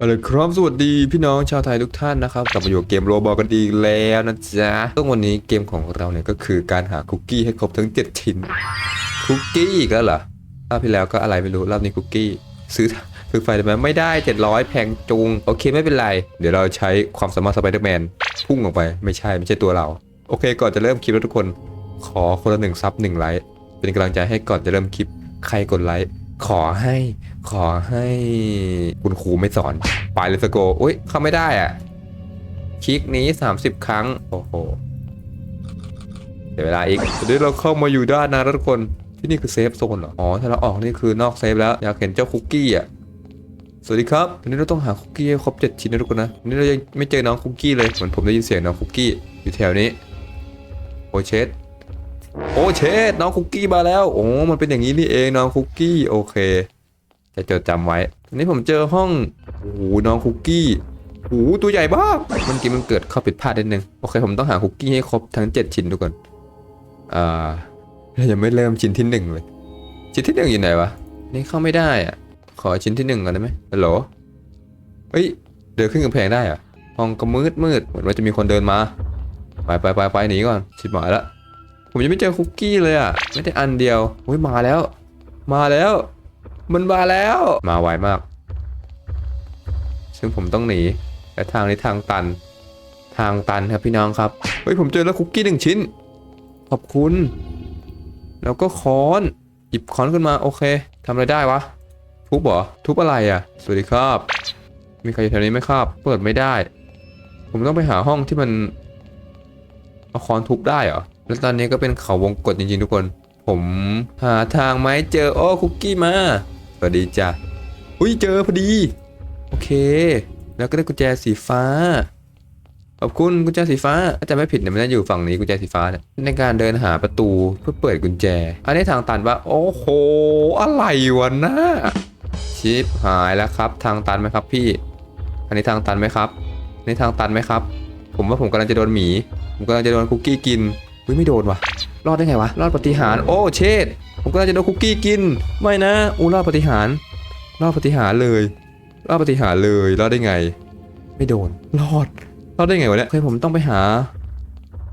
เอาละครับสวัสดีพี่น้องชาวไทยทุกท่านนะครับกลับมาอยู่เกมโรบอลกันอีกแล้วนะจ๊ะซึ่งวันนี้เกมของเราเนี่ยก็คือการหาคุกกี้ให้ครบทั้ง 7 ชิ้น คุกกี้อีกแล้วเหรอรอบที่แล้วก็อะไรไม่รู้รอบนี้คุกกี้ ซื้อซื้อไฟได้ไหมไม่ได้ 700 แพงจุง โอเคไม่เป็นไร เดี๋ยวเราใช้ความสามารถสไปเดอร์แมนพุ่งออกไปไม่ใช่ไม่ใช่ตัวเรา โอเค ก่อนจะเริ่มคลิปแล้วทุกคน ขอคนละหนึ่งซับหนึ่งไลค์เป็นกำลังใจให้ก่อนจะเริ่มคลิปใครกดไลค์ ขอให้ขอให้คุณครูไม่สอน ไปเลยสโกอุ้ยเข้าไม่ได้อะ คลิกนี้ 30 ครั้ง โอ้โหเดี๋ยวเวลาอีกเดี๋ยวเราเข้ามาอยู่ด้านนะทุกคนที่นี่คือเซฟโซนเหรอ อ๋อ ถ้าเราออกนี่คือนอกเซฟแล้ว อยากเห็นเจ้าคุกกี้อะ สวัสดีครับวันนี้เราต้องหาคุกกี้ให้ครบ7ชิ้นนะทุกคนนะวันนี้เรายังไม่เจอน้องคุกกี้เลย เหมือนผมได้ยินเสียงน้องคุกกี้อยู่แถวนี้โอเชส โอ้เชสน้องคุกกี้มาแล้ว โอ้ มันเป็นอย่างนี้นี่เองน้องคุกกี้โอเค จะจดจำไว้ทีนี้ผมเจอห้องโอ้โหน้องคุกกี้โอ้หตัวใหญ่มากมันกินมันเกิดข้อผิดพลาดนิดนึงโอเค ผมต้องหาคุกกี้ให้ครบทั้ง 7 ชิ้นทุกคนอ่าเรายังไม่เริ่มชิ้นที่หนึ่งเลย ชิ้นที่หนึ่งอยู่ไหนวะนี่เข้าไม่ได้อะขอชิ้นที่หนึ่งก่อนได้ไหมฮัลโหลเฮ้ยเดินขึ้นกำแพงได้อะห้องก็มืดมืดเหมือนว่าจะมีคนเดินมา ไปไปไปไปหนีก่อนชิบหายละ ผมยังไม่เจอคุกกี้เลยอะไม่ได้อันเดียวอุ้ยมาแล้ว มาแล้ว มันมาแล้ว มาไวมาก ซึ่งผมต้องหนีแต่ทางนี้ทางตัน ทางตันครับพี่น้องครับเฮ้ยผมเจอแล้วคุกกี้หนึ่งชิ้น ขอบคุณ แล้วก็ค้อนหยิบค้อนขึ้นมาโอเคทำอะไรได้วะ ทุบเหรอทุบอะไรอะ สวัสดีครับ มีใครอยู่แถวนี้ไหมครับ เปิดไม่ได้ ผมต้องไปหาห้องที่มันเอาค้อนทุบได้เหรอ แล้วตอนนี้ก็เป็นเขาวงกตจริงๆทุกคน ผมหาทางไม่เจอโอ้คุกกี้มาสวัสดีจ้ะอุ้ยเจอพอดี โอเค แล้วก็ได้กุญแจสีฟ้าขอบคุณกุญแจสีฟ้าถ้าจำไม่ผิดเนี่ยมันน่าอยู่ฝั่งนี้กุญแจสีฟ้าเนี่ยในการเดินหาประตูเพื่อเปิดกุญแจ อันนี้ทางตันปะโอ้โห อะไรวะนะชิปหายแล้วครับ ทางตันไหมครับพี่ อันนี้ทางตันไหมครับอันนี้ทางตันไหมครับ ผมว่าผมกำลังจะโดนหมี ผมกำลังจะโดนคุกกี้กิน อุ้ยไม่โดนวะรอดได้ไงวะรอดปฏิหารโอ้เชดผมกำลังจะโดนคุกกี้กิน ไม่นะอูรอดปฏิหารรอดปฏิหารเลยรอดปฏิหารเลยรอดได้ไง ไม่โดนรอดรอดได้ไงวะเนี่ยเคยผมต้องไปหา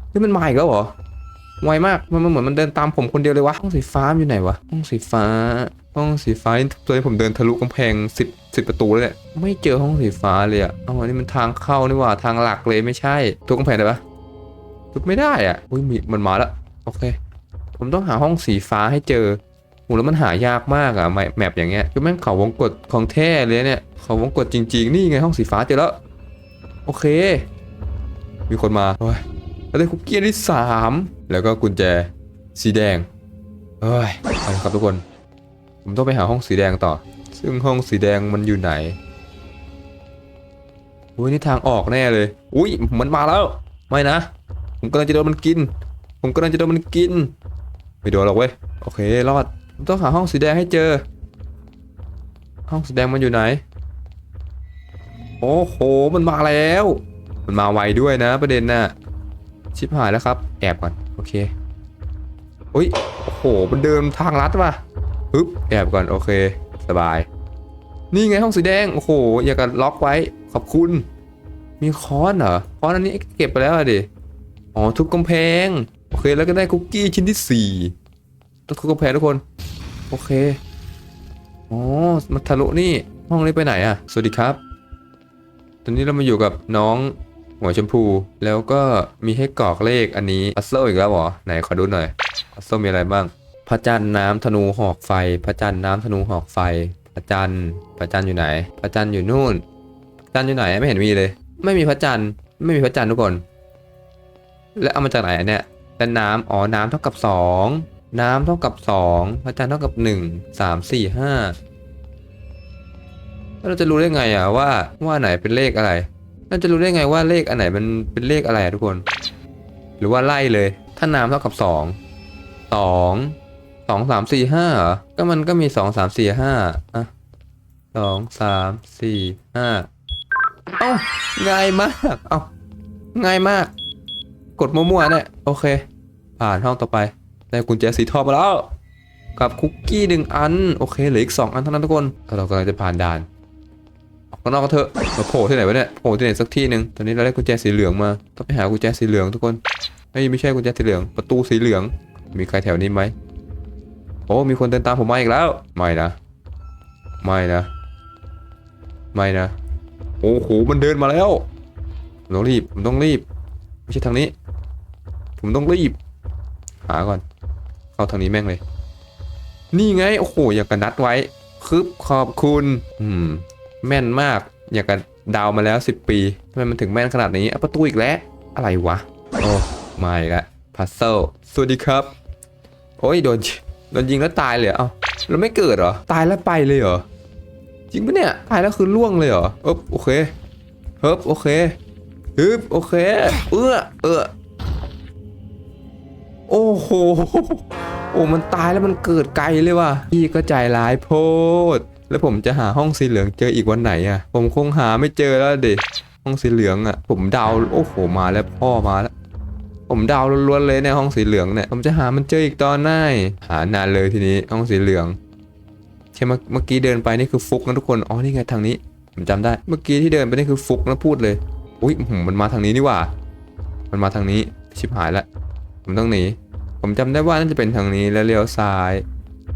เฮ้ยมันมาอีกแล้วเหรอไวมากมันมันเหมือนมันเดินตามผมคนเดียวเลยวะห้องสีฟ้าอยู่ไหนวะห้องสีฟ้าห้องสีฟ้าตัวนี้ผมเดินทะลุกำแพงสิบสิบประตูเลยเนี่ยไม่เจอห้องสีฟ้าเลยอะเอาอันนี้มันทางเข้านี่ว่าทางหลักเลยไม่ใช่ทุกกำแพงได้ปะ ทุบไม่ได้อะอุ้ยมีมันมาแล้วโอเค ผมต้องหาห้องสีฟ้าให้เจอโหแล้วมันหายากมากอะแมปแมปอย่างเงี้ยคือแม่งเขาวงกดของแท้เลยเนี่ยเขาวงกดจริง ๆ นี่ไงห้องสีฟ้าเจอแล้ว โอเค มีคนมาโอ้ยแล้วได้คุกกี้ที่สามแล้วก็กุญแจสีแดงเฮ้ยเอาละครับทุกคน ผมต้องไปหาห้องสีแดงต่อ ซึ่งห้องสีแดงมันอยู่ไหนอุ้ยนี่ทางออกแน่เลย อุ้ยมันมาแล้ว ไม่นะ ผมกำลังจะโดนมันกิน ผมกำลังจะโดนมันกิน ไม่โดนหรอกเว้ย โอเค รอดผมต้องหาห้องสีแดงให้เจอ ห้องสีแดงมันอยู่ไหน โอ้โห มันมาแล้ว มันมาไวด้วยนะประเด็นน่ะ ชิบหายแล้วครับ แอบก่อน โอเคอุ้ย โอ้โห มันเดินทางลัดว่ะฮึบแอบก่อน โอเค สบาย นี่ไงห้องสีแดง โอ้โห อย่ากันล็อกไว้ ขอบคุณ มีค้อนเหรอ ค้อนอันนี้เก็บไปแล้วดิ อ๋อทุบกำแพง โอเคแล้วก็ได้คุกกี้ชิ้นที่สี่ต้องทุบกำแพงทุกคน โอเค อ๋อมาทะลุนี่ ห้องนี้ไปไหนอะสวัสดีครับ ตอนนี้เรามาอยู่กับน้องหัวชมพู แล้วก็มีให้กรอกเลขอันนี้พัซเซอีกแล้วเหรอ ไหนขอดูหน่อยพัซเซมีอะไรบ้าง พระจันทร์น้ำธนูหอกไฟ พระจันทร์น้ำธนูหอกไฟ พระจันทร์ พระจันทร์อยู่ไหน พระจันทร์อยู่นู่น พระจันทร์อยู่ไหน ไม่เห็นมีเลย ไม่มีพระจันทร์ ไม่มีพระจันทร์ทุกคน แล้วเอามาจากไหนเนี่ยแล้วน้ำอ๋อน้ำเท่ากับสองน้ำเท่ากับสองพระจันทร์เท่ากับหนึ่งสามสี่ห้าแล้วเราจะรู้ได้ไงอะว่าว่าไหนเป็นเลขอะไรเราจะรู้ได้ไงว่าเลขอันไหนมันเป็นเลขอะไรทุกคน หรือว่าไล่เลย ถ้าน้ำเท่ากับสองสองสองสามสี่ห้าเหรอก็มันก็มีสองสามสี่ห้าอะสองสามสี่ห้าเอ้าง่ายมาก เอ้าง่ายมาก กดมั่วๆเนี่ยโอเค ผ่านห้องต่อไป ได้กุญแจสีทองมาแล้ว กับคุกกี้หนึ่งอัน โอเคเหลืออีกสองอันเท่านั้นทุกคนเรากำลังจะผ่านด่านโอข้างนอกก็เถอะมาโผล่ที่ไหนวะเนี่ยโผล่ที่ไหนสักที่หนึ่งตอนนี้เราได้กุญแจสีเหลืองมาต้องไปหากุญแจสีเหลืองทุกคนเอ้ไม่ใช่กุญแจสีเหลือง ประตูสีเหลือง มีใครแถวนี้ไหมโอ้มีคนเดินตามผมมาอีกแล้ว ไม่นะ ไม่นะ ไม่นะ โอ้โหมันเดินมาแล้วต้องรีบผมต้องรีบ ไม่ใช่ทางนี้ ผมต้องรีบ หาก่อน เข้าทางนี้แม่งเลย นี่ไง โอ้โห อยากกันนัดไว้คึบขอบคุณ อืม แม่นมาก อยากกันดาวมาแล้ว 10 ปีทำไมมันถึงแม่นขนาดนี้อประตูอีกแล้ว อะไรวะ โอ้มาอีกแล้วพัซเซิลสวัสดีครับ โอ้ยโดนโดนยิงแล้วตายเลยเอ้าแล้วไม่เกิดเหรอ ตายแล้วไปเลยเหรอ จริงปะเนี่ย ตายแล้วคือล่วงเลยเหรอเอ๊บโอเคเฮิบโอเคฮึบโอเค เอื้อเออ โอ้โห โอ้ มันตายแล้วมันเกิดไกลเลยว่ะ พี่ก็ใจร้ายโพด แล้วผมจะหาห้องสีเหลืองเจออีกวันไหนอะผมคงหาไม่เจอแล้วเด็ห้องสีเหลืองอะผมเดาโอ้โห มาแล้วพ่อมาแล้ว ผมเดาล้วนๆเลยในห้องสีเหลืองเนี่ย ผมจะหามันเจออีกตอนไหน หานานเลยทีนี้ห้องสีเหลืองใช่เมื่อเมื่อกี้เดินไปนี่คือฟุกนะทุกคน อ๋อ นี่ไงทางนี้ ผมจำได้ เมื่อกี้ที่เดินไปนี่คือฟุกนะพูดเลย อุ้ยอื้อหือมันมาทางนี้นี่ว่า มันมาทางนี้ ชิบหายละ ผมต้องหนี ผมจำได้ว่าน่าจะเป็นทางนี้แล้วเลี้ยวซ้าย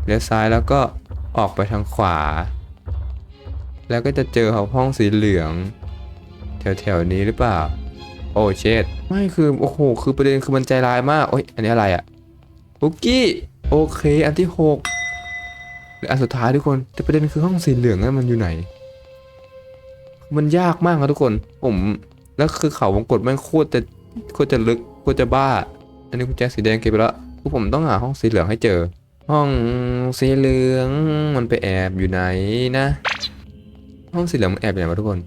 เลี้ยวซ้ายแล้วก็ออกไปทางขวา แล้วก็จะเจอห้องสีเหลือง แถวๆนี้หรือเปล่า โอ้เชดไม่คือโอ้โหคือประเด็นคือมันใจร้ายมากโอ้ยอันนี้อะไรอะบุกกี้โอเค อันที่หกหรืออันสุดท้ายทุกคนแต่ประเด็นคือห้องสีเหลืองนั้นมันอยู่ไหน มันยากมากครับทุกคน ผมแล้วคือเขาวงกดแม่งโคตรจะโคตรจะลึกโคตรจะบ้า อันนี้กุญแจสีแดงเก็บไปแล้วคือผมต้องหาห้องสีเหลืองให้เจอ ห้องสีเหลืองมันไปแอบอยู่ไหนนะ ห้องสีเหลืองมันแอบอยู่ไหนวะทุกคน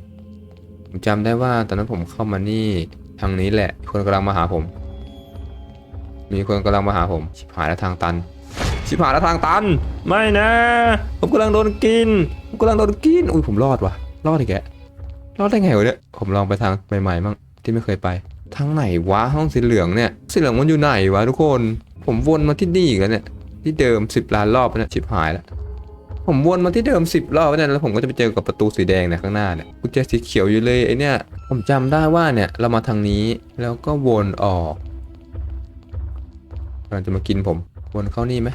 ผมจำได้ว่าตอนนั้นผมเข้ามานี่ทางนี้แหละมีคนกำลังมาหาผม มีคนกำลังมาหาผม ชิบหายแล้วทางตัน ชิบหายแล้วทางตัน ไม่นะ ผมกำลังโดนกิน ผมกำลังโดนกิน อุ้ยผมรอดวะรอดอีกแกรอดได้ไงวะเนี่ย ผมลองไปทางใหม่ๆมั่งที่ไม่เคยไป ทางไหนวะห้องสีเหลืองเนี่ย สีเหลืองมันอยู่ไหนวะทุกคน ผมวนมาที่นี่อีกแล้วเนี่ย ที่เดิมสิบล้านรอบเนี่ยชิบหายแล้ว ผมวนมาที่เดิมสิบรอบเนี่ยแล้วผมก็จะไปเจอกับประตูสีแดงเนี่ยข้างหน้าเนี่ยกุญแจสีเขียวอยู่เลยไอเนี่ย ผมจำได้ว่าเนี่ยเรามาทางนี้แล้วก็วนออกกำลังจะมากินผม วนเข้านี่ไหม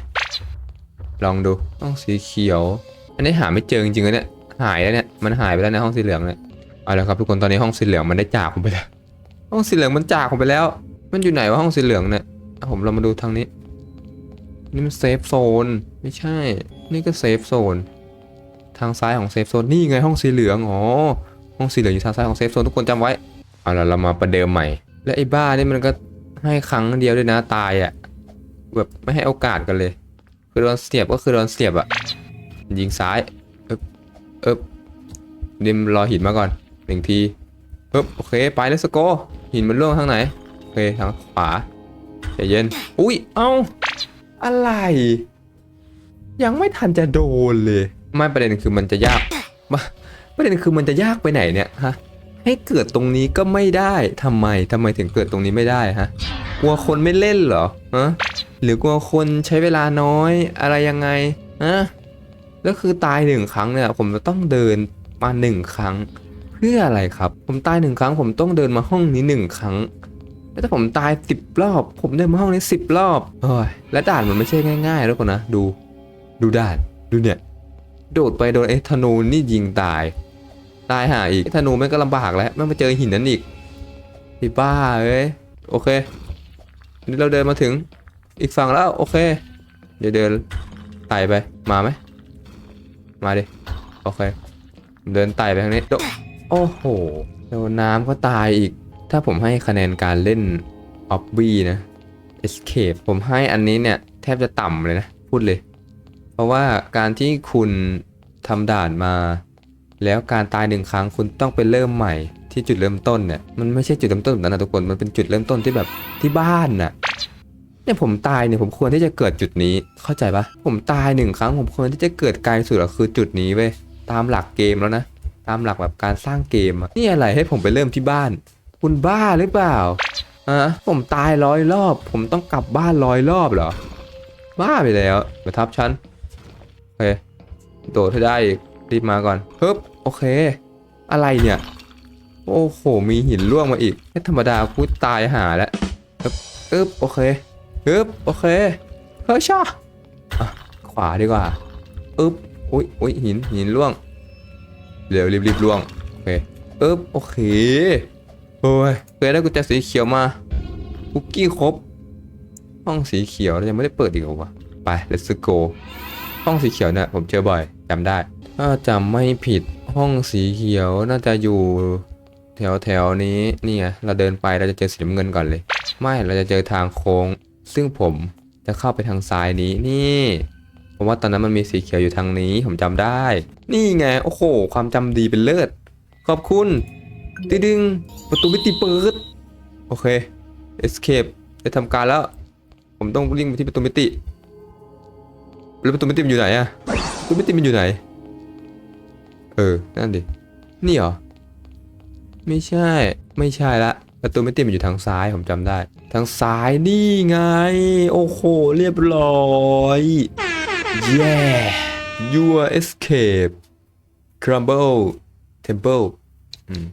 ลองดูห้องสีเขียว อันนี้หาไม่เจอจริงๆเลยเนี่ยหายแล้วเนี่ยมันหายไปแล้วในห้องสีเหลืองเนี่ยเอาละครับทุกคนตอนนี้ห้องสีเหลืองมันได้จากผมไปแล้ว ห้องสีเหลืองมันจากผมไปแล้ว มันอยู่ไหนวะห้องสีเหลืองเนี่ยอะผมเรามาดูทางนี้ นี่มันเซฟโซน ไม่ใช่ นี่ก็เซฟโซน ทางซ้ายของเซฟโซน นี่ไงห้องสีเหลือง อ๋อ ห้องสีเหลืองอยู่ทางซ้ายของเซฟโซนทุกคนจำไว้ เอาละเรามาประเดิมใหม่ และไอ้บ้านี่มันก็ให้ครั้งเดียวด้วยนะตายอะ่ะ แบบไม่ให้โอกาสกันเลย คือโดนเสียบก็คือโดนเสียบอะ ยิงซ้าย เอ๊บเอ๊บดิมรอหินมาก่อนหนึ่งที เอ๊บโอเคไปเลสโกหินมันล่วงทางไหนโอเคทางขวาใจเย็นอุ้ยเอ้าอะไร ยังไม่ทันจะโดนเลย ไม่ประเด็นคือมันจะยากมาประเด็นคือมันจะยากไปไหนเนี่ยฮะให้เกิดตรงนี้ก็ไม่ได้ทำไมทำไมถึงเกิดตรงนี้ไม่ได้ฮะกลัวคนไม่เล่นเหรอฮะหรือกลัวคนใช้เวลาน้อยอะไรยังไงนะแล้วคือตายหนึ่งครั้งเนี่ยผมจะต้องเดินมาหนึ่งครั้ง พื่ออะไรครับ ผมตายหนึ่งครั้ง ผมต้องเดินมาห้องนี้หนึ่งครั้ง แล้วถ้าผมตายสิบรอบ ผมเดินมาห้องนี้สิบรอบโอ้ยและด่านมันไม่ใช่ง่ายๆ แล้วคนนะ ดู ดูด่าน ดูเนี่ย โดดไปโดนไอ้ธนูนี่ยิงตาย ตายหาอีกธนูแม่งก็ลำบากแล้วแม่งมาเจอหินนั้นอีกไอ้บ้าเอ้ย โอเค นี่เราเดินมาถึงอีกฝั่งแล้วโอเค เดี๋ยวเดินไต่ไป มาไหม มาดิ โอเค เดินไต่ไปทางนี้ โอ้โหโดนน้ำก็ตายอีก ถ้าผมให้คะแนนการเล่นออบบี้นะ escape ผมให้อันนี้เนี่ย แทบจะต่ำเลยนะ พูดเลย เพราะว่าการที่คุณทำด่านมา แล้วการตายหนึ่งครั้งคุณต้องไปเริ่มใหม่ที่จุดเริ่มต้นเนี่ย มันไม่ใช่จุดเริ่มต้นแบบนั้นนะทุกคน มันเป็นจุดเริ่มต้นที่แบบที่บ้านน่ะเนี่ยผมตายเนี่ยผมควรที่จะเกิดจุดนี้ เข้าใจปะผมตายหนึ่งครั้งผมควรที่จะเกิดไกลสุดอะคือจุดนี้เว้ยตามหลักเกมแล้วนะ ตามหลักแบบการสร้างเกมนี่อะไรให้ผมไปเริ่มที่บ้าน คุณบ้าหรือเปล่าอะผมตายร้อยรอบ ผมต้องกลับบ้านร้อยรอบเหรอ บ้าไปแล้วมาทับฉันโอเคโดดให้ได้อีกรีบมาก่อนฮึบโอเค อะไรเนี่ย โอ้โห มีหินร่วงมาอีกไม่ธรรมดากูตายหาแล้วอึ๊บอึบโอเคอึ๊บโอเคเฮ้ยชออะขวาดีกว่าอึ๊บอุ้ยอุ้ยหินหินร่วง เร็วรีบรีบล่วงโอเคอึ๊บโอเคโอ้ยเคยได้กุญแจสีเขียวมาคุกกี้ครบ ห้องสีเขียวเรายังไม่ได้เปิดอีกเหรอวะไป let's go ห้องสีเขียวเนี่ยผมเจอบ่อยจำได้ ถ้าจำไม่ผิดห้องสีเขียวน่าจะอยู่แถวแถวๆนี้นี่ไงเราเดินไปเราจะเจอสีน้ำเงินก่อนเลย ไม่เราจะเจอทางโค้ง ซึ่งผมจะเข้าไปทางซ้ายนี้นี่ ผมว่าตอนนั้นมันมีสีเขียวอยู่ทางนี้ผมจำได้ นี่ไงโอ้โห ความจำดีเป็นเลิศขอบคุณตึดึงประตูมิติเปิดโอเค escape ได้ทำการแล้ว ผมต้องวิ่งไปที่ประตูมิติแล้วประตูมิติมันอยู่ไหนอะประตูมิติมันอยู่ไหน เออ นั่นดิ นี่เหรอ ไม่ใช่ ไม่ใช่ละ ประตูมิติมันอยู่ทางซ้าย ผมจำได้ ทางซ้ายนี่ไง โอ้โห เรียบร้อย yeah your escape crumble temple อืม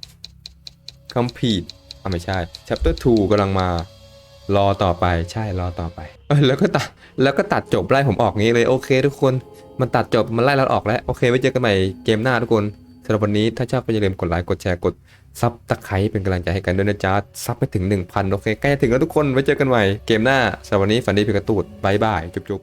complete อะไม่ใช่ chapter 2กำลังมา รอต่อไปใช่รอต่อไปเอ้ยแล้วก็ตัดแล้วก็ตัดจบไล่ผมออกงี้เลย โอเค ทุกคนมันตัดจบมันไล่เราออกแล้ว โอเคไว้เจอกันใหม่เกมหน้าทุกคนสำหรับวันนี้ถ้าชอบก็อย่าลืมกดไลค์กดแชร์กดซับตะไคร้เป็นกำลังใจให้กันด้วยนะจ๊ะซับไปถึง 1,000 โอเค ใกล้จะถึงแล้วทุกคนไว้เจอกันใหม่เกมหน้าสำหรับวันนี้ฝันดีเพียงกระตูดบายบาย จุ๊บ